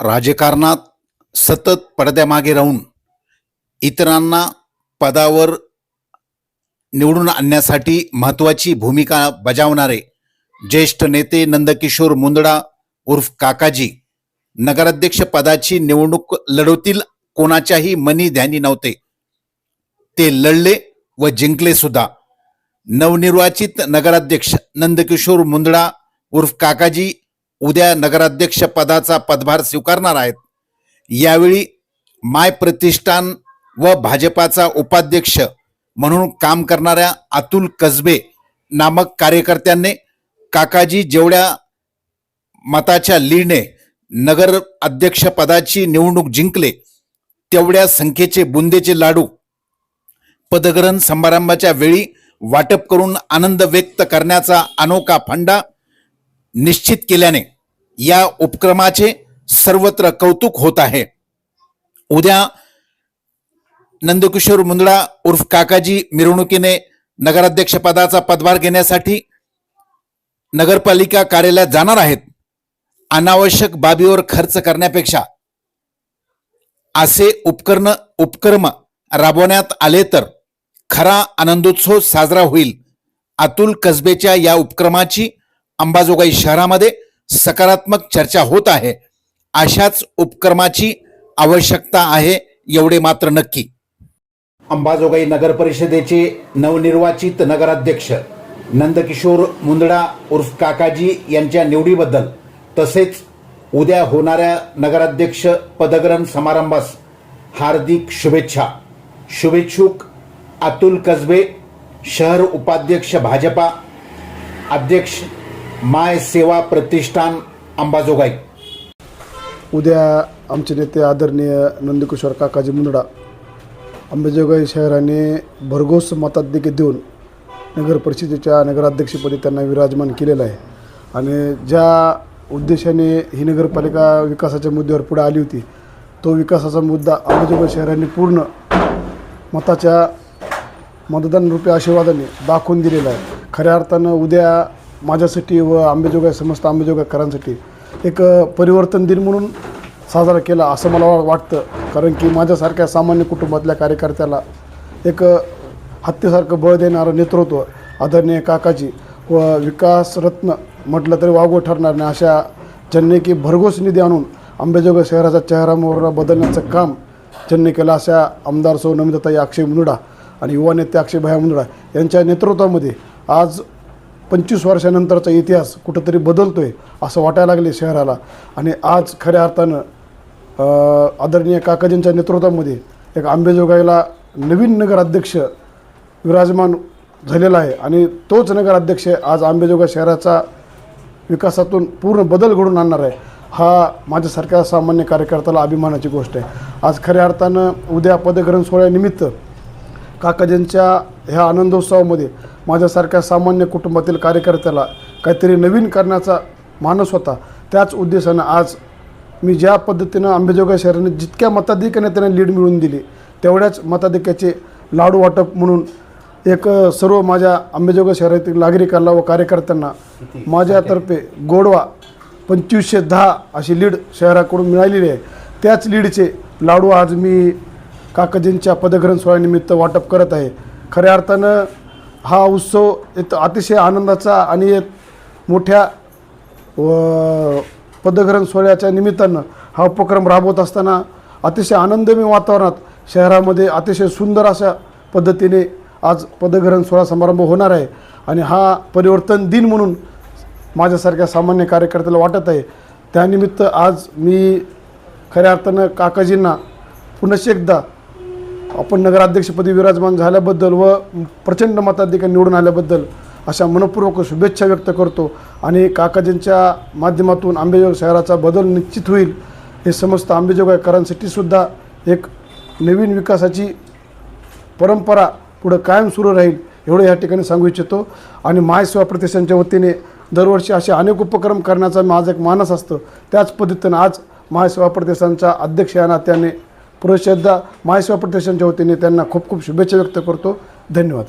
राजकारणात सतत पडद्यामागे राहून इतरांना पदावर निवडून आणण्यासाठी महत्त्वाची भूमिका बजावणारे ज्येष्ठ नेते नंदकिशोर मुंदडा उर्फ काकाजी नगराध्यक्ष पदाची निवडणूक लढवतील कोणाच्याही मनी ध्यानी नव्हते. ते लढले व जिंकले सुद्धा. नवनिर्वाचित नगराध्यक्ष नंदकिशोर मुंदडा उर्फ काकाजी उद्या नगराध्यक्ष पदाचा पदभार स्वीकारणार आहेत. यावेळी माय प्रतिष्ठान व भाजपाचा उपाध्यक्ष म्हणून काम करणाऱ्या अतुल कसबे नामक कार्यकर्त्यांनी काकाजी जेवढ्या मताच्या लीडने नगर अध्यक्ष पदाची निवडणूक जिंकले तेवढ्या संख्येचे बुंदेचे लाडू पदग्रहण समारंभाच्या वेळी वाटप करून आनंद व्यक्त करण्याचा अनोखा फंडा निश्चित केल्याने या उपक्रमाचे सर्वत्र कौतुक होत आहे. उद्या नंदकिशोर मुंदडा उर्फ काकाजी मिरवणुकीने नगराध्यक्षपदाचा पदभार घेण्यासाठी नगरपालिका कार्यालयात जाणार आहेत. अनावश्यक बाबीवर खर्च करण्यापेक्षा असे उपकरण उपक्रम राबवण्यात आले तर खरा आनंदोत्सव साजरा होईल. अतुल कसबेच्या या उपक्रमाची अंबाजोगाई शहरामध्ये सकारात्मक चर्चा होत आहे. अशाच उपक्रमाची आवश्यकता आहे एवढे मात्र नक्की. अंबाजोगाई नगर परिषदेचे नवनिर्वाचित नगराध्यक्ष नंदकिशोर मुंदडा उर्फ काकाजी यांच्या निवडीबद्दल तसेच उद्या होणाऱ्या नगराध्यक्ष पदग्रहण समारंभास हार्दिक शुभेच्छा. शुभेच्छुक अतुल कसबे शहर उपाध्यक्ष भाजपा अध्यक्ष माय सेवा प्रतिष्ठान अंबाजोगाई. उद्या आमचे नेते आदरणीय नंदकिशोर काकाजी मुंदडा अंबाजोगाई शहराने भरघोस मताधिक्य देऊन नगर परिषदेच्या नगराध्यक्षपदी त्यांना विराजमान केलेलं आहे. आणि ज्या उद्देशाने ही नगरपालिका विकासाच्या मुद्द्यावर पुढे आली होती तो विकासाचा मुद्दा अंबाजोगाई शहराने पूर्ण मताच्या मतदान रूपे आशीर्वादाने दाखवून दिलेला आहे. खऱ्या अर्थानं उद्या माझ्यासाठी व आंबेजोगाई समस्त आंबेजोगाईकरांसाठी एक परिवर्तन दिन म्हणून साजरा केला असं मला वाटतं. कारण की माझ्यासारख्या सामान्य कुटुंबातल्या कार्यकर्त्याला एक हत्तीसारखं बळ देणारं नेतृत्व आदरणीय काकाजी व विकास रत्न म्हटलं तरी वागवं ठरणार नाही अशा ज्यांनी की भरघोस निधी आणून आंबेजोगाई शहराचा चेहरा मोहरा बदलण्याचं काम ज्यांनी केलं अशा आमदार सौ नमिताताई अक्षय मुंदडा आणि युवा नेते अक्षय भया मुंदडा यांच्या नेतृत्वामध्ये आज पंचवीस वर्षानंतरचा इतिहास कुठंतरी बदलतो आहे असं वाटायला लागले शहराला. आणि आज खऱ्या अर्थानं आदरणीय काकाजींच्या नेतृत्वामध्ये एक आंबेजोगाईला नवीन नगराध्यक्ष विराजमान झालेला आहे. आणि तोच नगराध्यक्ष आज आंबेजोगाई शहराचा विकासातून पूर्ण बदल घडून आणणार आहे हा माझ्यासारख्या सामान्य कार्यकर्त्याला अभिमानाची गोष्ट आहे. आज खऱ्या अर्थानं उद्या पदग्रहण सोहळ्यानिमित्त काकाजींच्या ह्या आनंदोत्सवामध्ये माझ्यासारख्या सामान्य कुटुंबातील कार्यकर्त्याला काहीतरी नवीन करण्याचा मानस होता. त्याच उद्देशानं आज मी ज्या पद्धतीनं अंबेजोगाई शहराने जितक्या मताधिक्याने त्यांना लीड मिळवून दिली तेवढ्याच मताधिक्याचे लाडू वाटप म्हणून एक सर्व माझ्या अंबेजोगाई शहरातील नागरिकांना व कार्यकर्त्यांना माझ्यातर्फे गोडवा पंचवीसशे दहा अशी लीड शहराकडून मिळालेली आहे. त्याच लीडचे लाडू आज मी काकाजींच्या पदग्रहण सोहळ्यानिमित्त वाटप करत आहे. खऱ्या अर्थानं हा उत्सव एक अतिशय आनंदाचा आणि एक मोठ्या व पदग्रहण सोहळ्याच्या निमित्तानं हा उपक्रम राबवत असताना अतिशय आनंदमय वातावरणात शहरामध्ये अतिशय सुंदर अशा पद्धतीने आज पदग्रहण सोहळा समारंभ होणार आहे. आणि हा परिवर्तन दिन म्हणून माझ्यासारख्या सामान्य कार्यकर्त्याला वाटत आहे. त्यानिमित्त आज मी खऱ्या अर्थानं काकाजींना पुनश्च एकदा आपण नगराध्यक्षपदी विराजमान झाल्याबद्दल व प्रचंड मताधिकार निवडून आल्याबद्दल अशा मनपूर्वक शुभेच्छा व्यक्त करतो. आणि काकाजींच्या माध्यमातून आंबेजोगाई शहराचा बदल निश्चित होईल हे समस्त आंबेजोगाईकरांसाठी सुद्धा एक नवीन विकासाची परंपरा पुढं कायम सुरू राहील एवढं या ठिकाणी सांगू इच्छितो. आणि महासेवा प्रतिष्ठानच्या वतीने दरवर्षी असे अनेक उपक्रम करण्याचा माझा एक मानस असतं. त्याच पद्धतीनं आज महासेवा प्रतिष्ठानच्या अध्यक्ष या नात्याने पुरुष एकदा महासेवा प्रतिष्ठानच्या वतीने त्यांना खूप खूप शुभेच्छा व्यक्त करतो. धन्यवाद.